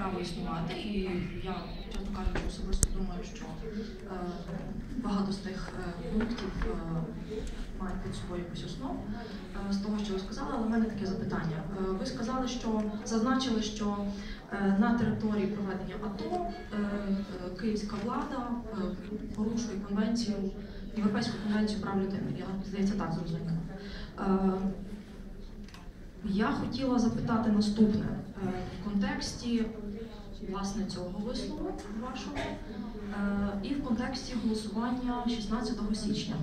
право існувати, і я, чесно кажучи, особисто думаю, що е, багато з тих е, пунктів е, мають під собою якусь основу е, з того, що ви сказали, але в мене таке запитання. Е, ви сказали, що зазначили, що е, на території проведення АТО е, е, київська влада е, порушує конвенцію, Європейську конвенцію прав людини. Я здається, так зрозуміла. Е, я хотіла запитати наступне Е, в контексті власне цього вислову вашого е, і в контексті голосування 16 січня.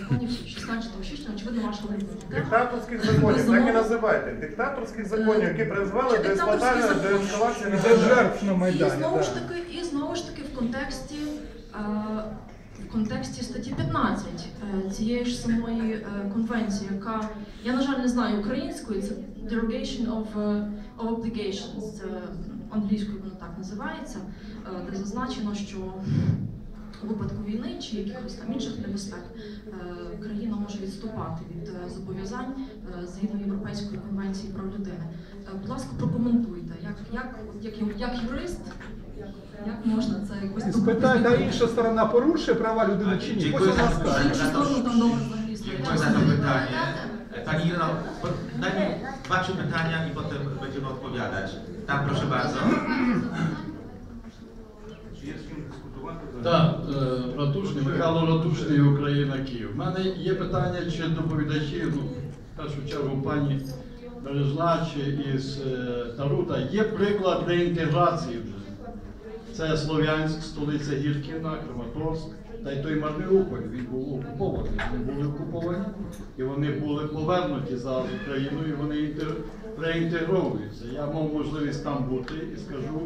Законів 16 січня, очевидно, ваша. Диктаторських законів, так і називайте. Диктаторських законів, які призвели до ескалації, до ескалації на Майдані. жертв на І знову ж таки, і знову ж таки в контексті. Контексті статті 15 е, цієї ж самої е, конвенції, яка я на жаль не знаю української, це derogation of, е, obligations, це англійською воно так називається, де зазначено, що у випадку війни чи якихось там інших небезпек країна може відступати від зобов'язань згідно Європейської конвенції прав людини. Будь ласка, прокоментуйте, як, як, як, як юрист, як можна це якось І спитайте, інша сторона порушує права людини чи ні? Za, вона скаже. Pani Ireno, daj mi dwa, pytania i potem będziemy odpowiadać. Tam proszę bardzo. Чи є з ким дискутувати? Так, е, Ратушний, Михайло Ратушний, Україна, Київ. У мене є питання, чи доповідачі, ну, в першу чергу пані Бережна чи із е, Тарута, є приклад реінтеграції вже. Це Слов'янськ, столиця Гіркіна, Краматорськ, та й той Маріуполь, він був окупований. Вони були окуповані, і вони були повернуті в Україну, і вони реінтегровуються. Я мав можливість там бути і скажу,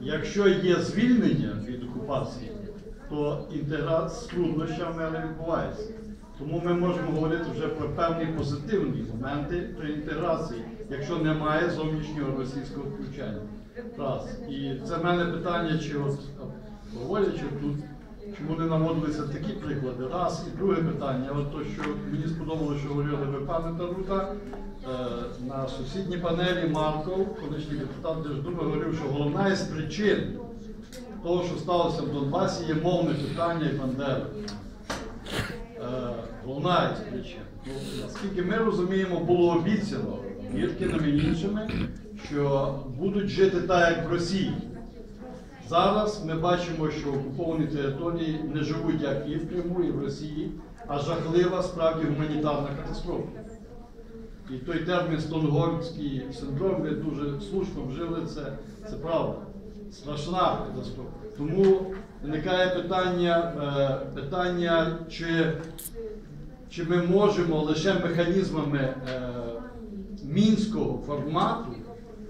Якщо є звільнення від окупації, то інтеграція з труднощами не відбувається. Тому ми можемо говорити вже про певні позитивні моменти при інтеграції, якщо немає зовнішнього російського втручання. Раз. І це в мене питання, чи от говорячи тут, чому не наводилися такі приклади? Раз. І друге питання, от то, що мені сподобалося, що говорили ви, пане Тарута, е, на сусідній панелі Марков, колишній депутат Держдуми, говорив, що головна із причин того, що сталося в Донбасі, є мовне питання і Бандера. Е, Головна із причин. Ну, наскільки ми розуміємо, було обіцяно Гіркіним і іншими, що будуть жити так, як в Росії. Зараз ми бачимо, що окуповані території не живуть як і в Криму, і в Росії, а жахлива справді гуманітарна катастрофа. І той термін Стонгольмський синдром, ви дуже слушно вжили це, це правда. Страшна катастрофа. Тому виникає питання, е, питання чи, чи ми можемо лише механізмами е, мінського формату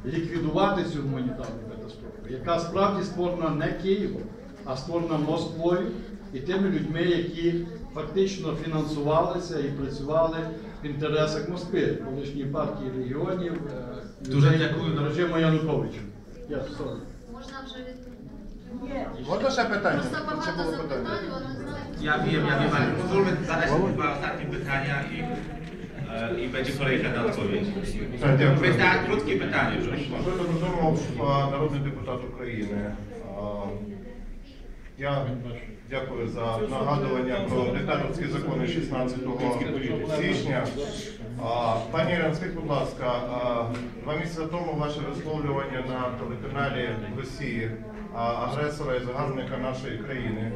ліквідувати цю гуманітарну катастрофу, яка справді створена не Києвом, а створена Москвою і тими людьми, які фактично фінансувалися і працювали в інтересах Москви, колишньої партії регіонів, е, Дуже дякую. режиму Януковича. Я sorry. Можна вже від... Можна ще питання? Просто багато запитань, знають. Ja wiem, ja wiem, ale pozwólmy zadać dwa ostatnie pytania i, e, i będzie kolejka na odpowiedź. Pyta, krótkie pytanie, proszę. Розумов, народний депутат України. Я дякую за нагадування про диктаторські закони 16 січня. Пані Ірина, скажіть, будь ласка, два місяці тому ваше висловлювання на телеканалі Росії агресора і загарбника нашої країни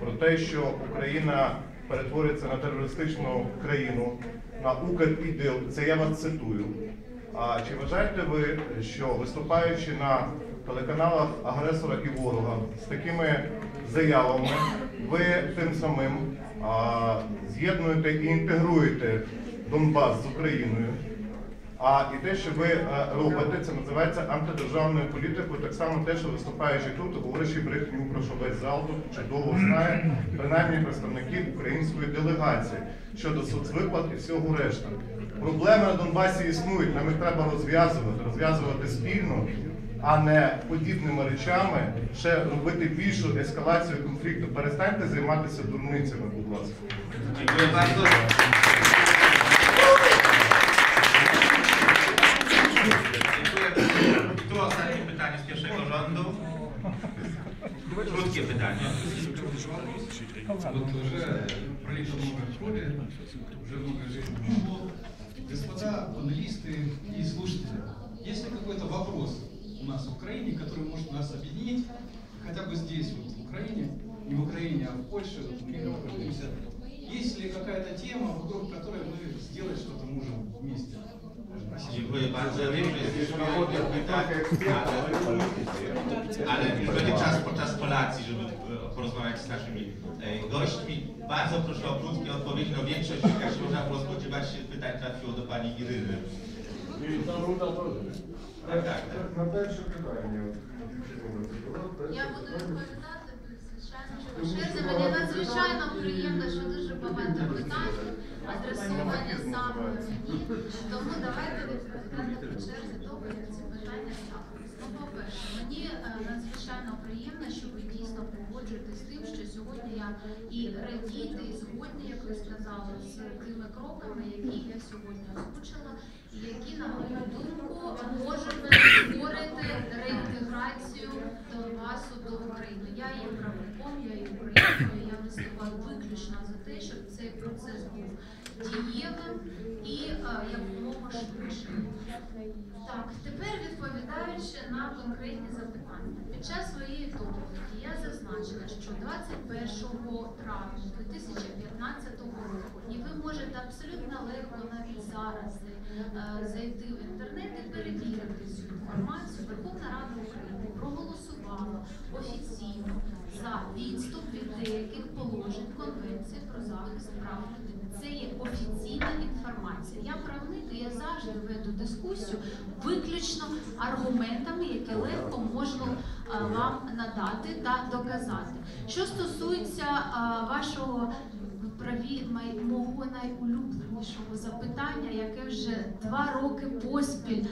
про те, що Україна перетвориться на терористичну країну, на Укрпідил, це я вас цитую. А чи вважаєте ви, що виступаючи на телеканалах агресора і ворога з такими заявами, ви тим самим з'єднуєте і інтегруєте Донбас з Україною? А і те, що ви е, робите, це називається антидержавною політикою, так само те, що виступаючи тут, говорячи брехню, про що весь зал тут чудово знає, принаймні представників української делегації щодо соцвиплат і всього решта. Проблеми на Донбасі існують, нам їх треба розв'язувати, розв'язувати спільно, а не подібними речами ще робити більшу ескалацію конфлікту. Перестаньте займатися дурницями, будь ласка. Pierwszego rządu. Krótkie pytanie. Господа панелисты и слушатели, есть ли какой-то вопрос у нас в Украине, который может нас объединить, хотя бы здесь, вот в Украине, не в Украине, а в Польше, вот мы находимся, есть ли какая-то тема, вокруг которой мы сделать что-то? wie pan, że wiem, że jesteśmy tak, ale, już będzie czas podczas kolacji, żeby porozmawiać z naszymi gośćmi. Bardzo proszę o krótkie odpowiedzi, no większość, jaka się można było spodziewać się pytań trafiło do pani Iryny. Tak, tak. Na pierwsze pytanie. Ja buduję koordynatę, słyszałam, że надзвичайно приємно, що дуже багато питань адресовані саме мені. Тому давайте відповідати по черзі добре на ці питання ставились. Ну, по-перше, мені е, надзвичайно приємно, що ви дійсно погоджуєтесь з тим, що сьогодні я і радіти, і згодні, як ви сказали, з тими кроками, які я сьогодні озвучила, і які, на мою думку, можуть реінтеграцію До України. Я є правником, я є українкою, я виступаю виключно за те, щоб цей процес був дієвим і е, якомога швидше. Так, тепер відповідаючи на конкретні запитання. Під час своєї доповіді я зазначила, що 21 травня 2015 року, і ви можете абсолютно легко навіть зараз е, зайти в інтернет і перевірити цю інформацію. Верховна Рада України проголосувала офіційно за відступ від деяких положень Конвенції про захист прав людини. Це є офіційна інформація. Я правник, я завжди веду дискусію виключно аргументами, які легко можна вам надати та доказати. Що стосується вашого праві мого найулюбленішого запитання, яке вже два роки поспіль.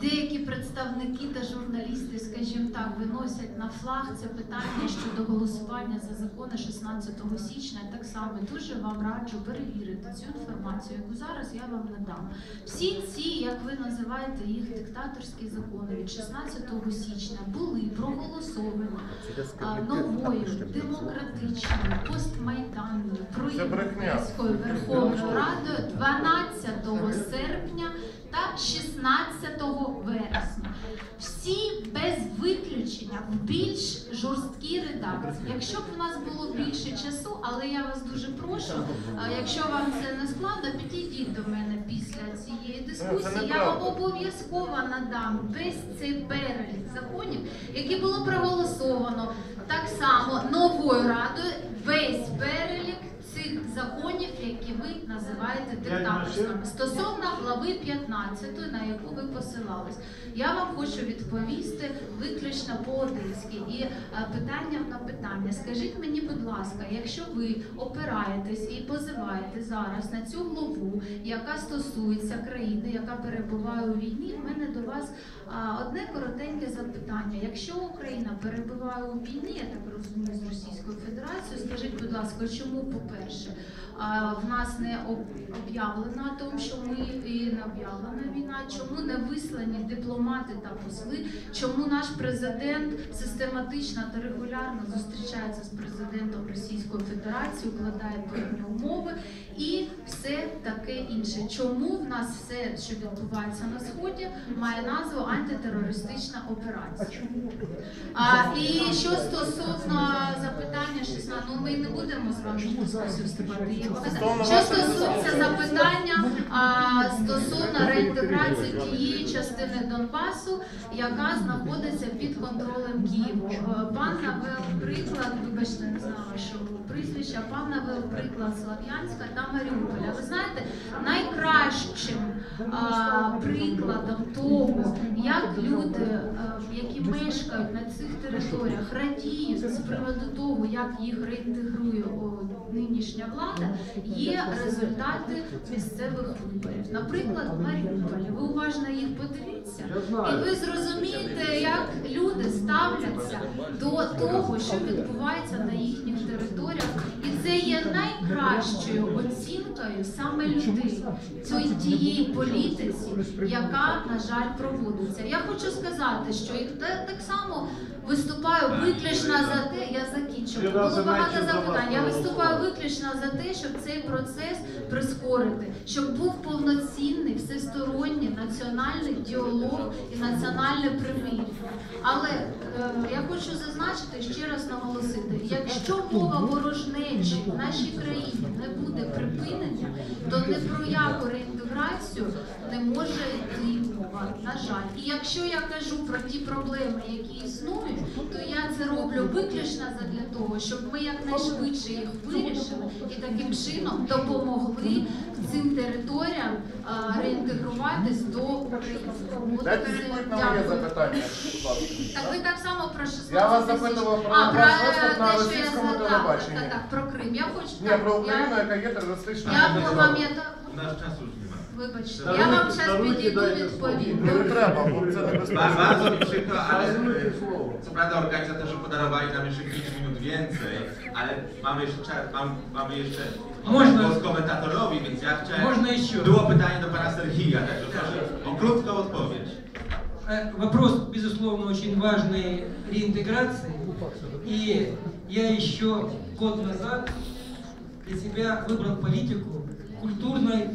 Деякі представники та журналісти, скажімо так, виносять на флаг це питання щодо голосування за закони 16 січня. Так само дуже вам раджу перевірити цю інформацію, яку зараз я вам надам. Всі ці, як ви називаєте їх, диктаторські закони від 16 січня були проголосовані новою демократичною постмайданною проєвропейською Верховною Радою 12 серпня та 16 вересня. Всі без виключення в більш жорсткій редакції. Якщо б у нас було більше часу, але я вас дуже прошу, якщо вам це не складно, підійдіть до мене після цієї дискусії. Я вам обов'язково надам весь цей перелік законів, які було проголосовано так само новою радою. Весь перелік цих законів, які ви називаєте диктаторськими. Стосовно глави 15, на яку ви посилались, я вам хочу відповісти виключно по-одеськи і е, питанням на питання. Скажіть мені, будь ласка, якщо ви опираєтесь і позиваєте зараз на цю главу, яка стосується країни, яка перебуває у війні, в мене до вас одне коротеньке запитання. Якщо Україна перебуває у війні, я так розумію, з Російською Федерацією, скажіть, будь ласка, чому, по-перше, а, в нас не об- об'явлено о тому, що ми і не об'явлена війна, чому не вислані дипломати та посли, чому наш президент систематично та регулярно зустрічається з президентом Російської Федерації, укладає певні умови і все таке інше. Чому в нас все, що відбувається на сході, має назву антитерористична операція? А, і що стосовно запитання 16, ну ми не будемо з вами вступати. Що стосується запитання а, стосовно реінтеграції тієї частини Донбасу, яка знаходиться під контролем Києва. Е, Пан навел приклад, вибачте, не знала, що прізвища, пан навел приклад Слов'янська та Маріуполя. Ви знаєте, найкращим а, прикладом того, як люди, е, які мешкають на цих територіях, радіють з приводу того, як їх реінтегрує нинішня влада, є результати місцевих виборів. Наприклад, в Маріуполі. Ви уважно їх подивіться, і ви зрозумієте, як люди ставляться до того, що відбувається на їхніх територіях, і це є найкращою оцінкою саме людей цієї тієї політиці, яка на жаль проводиться. Я хочу сказати, що і так само виступаю виключно за те, я закінчу. Було багато запитань. Я виступаю виключно за те, щоб цей процес прискорити, щоб був повноцінний всесторонній національний діалог і національне примир'я. Але е, я хочу зазначити ще раз наголосити: якщо мова ворожнечі в нашій країні не буде припинення, то не про яку реінтеграцію не може йти мова. На жаль, і якщо я кажу про ті проблеми, які існують, то я це роблю виключно задля того, щоб ми якнайшвидше їх вирішили і таким чином допомогли цим територіям реінтегруватись до України. Дайте відповідь на моє запитання, будь ласка. Так ви так само про 16 Я вас тисяч. запитував про А, на те, що я російському задала. телебаченні. Так, так, про Крим. Я хочу Ні, так, про я- Україну, яка є терористичною Я державою. пам'ятаю. У нас часу już nie ma. Вибачте, Даруйте- я вам зараз даруйте, підійду дайте відповім. Ну, Не треба, бо це Ba- небезпечно. Bardzo mi przykro, ale e, co prawda organizatorzy podarowali nam jeszcze 5 minut więcej, ale mamy jeszcze, czas- mam, mamy jeszcze Można- głos komentatorowi, więc ja chciałem... Можно еще? Było pytanie do pana Serhija, także proszę o krótką odpowiedź. Э, Вопрос, безусловно, очень важный реинтеграции. И я еще год назад для себя выбрал политику культурной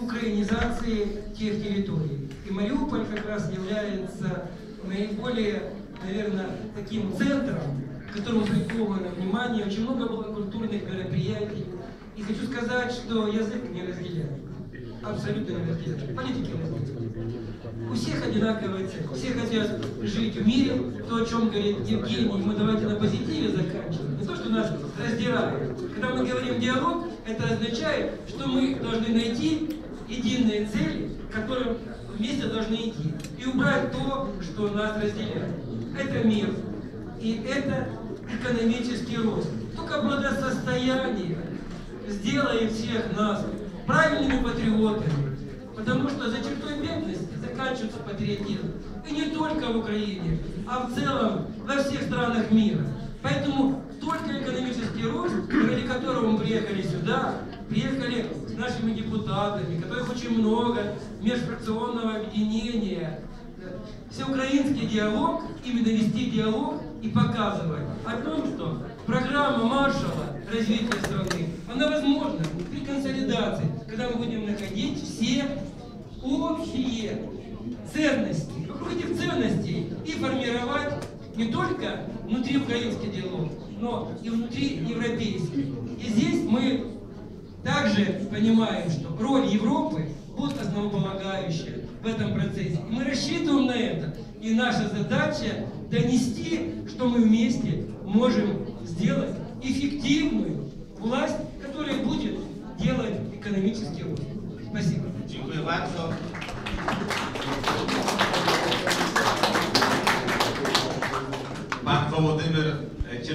украинизации тех территорий. И Мариуполь как раз является наиболее, наверное, таким центром, которому приковано внимание. Очень много было культурных мероприятий. И хочу сказать, что язык не разделяет. Абсолютно не разделяет. Политики разделяют. У всех одинаковые цели. Все хотят жить в мире. То, о чем говорит Евгений, мы давайте на позитиве заканчиваем. Не то, что нас раздирает. Когда мы говорим диалог, это означает, что мы должны найти единые цели, к которым вместе должны идти. И убрать то, что нас разделяет. Это мир. И это экономический рост. Только благосостояние сделает всех нас правильными патриотами. Потому что за чертой бедности заканчивается патриотизм. И не только в Украине, а в целом во всех странах мира. Поэтому только экономический рост, ради которого мы приехали сюда, приехали нашими депутатами, которых очень много, межфракционного объединения, всеукраинский диалог, именно вести диалог и показывать о том, что программа Маршала развития страны, она возможна при консолидации, когда мы будем находить все общие ценности, этих ценностей и формировать не только внутриукраинский диалог, но и внутри европейский. И здесь мы также понимаем, что роль Европы будет основополагающая в этом процессе. Мы рассчитываем на это. И наша задача донести, что мы вместе можем сделать эффективную власть, которая будет делать экономический рост. Спасибо. Dziękuję bardzo. Pan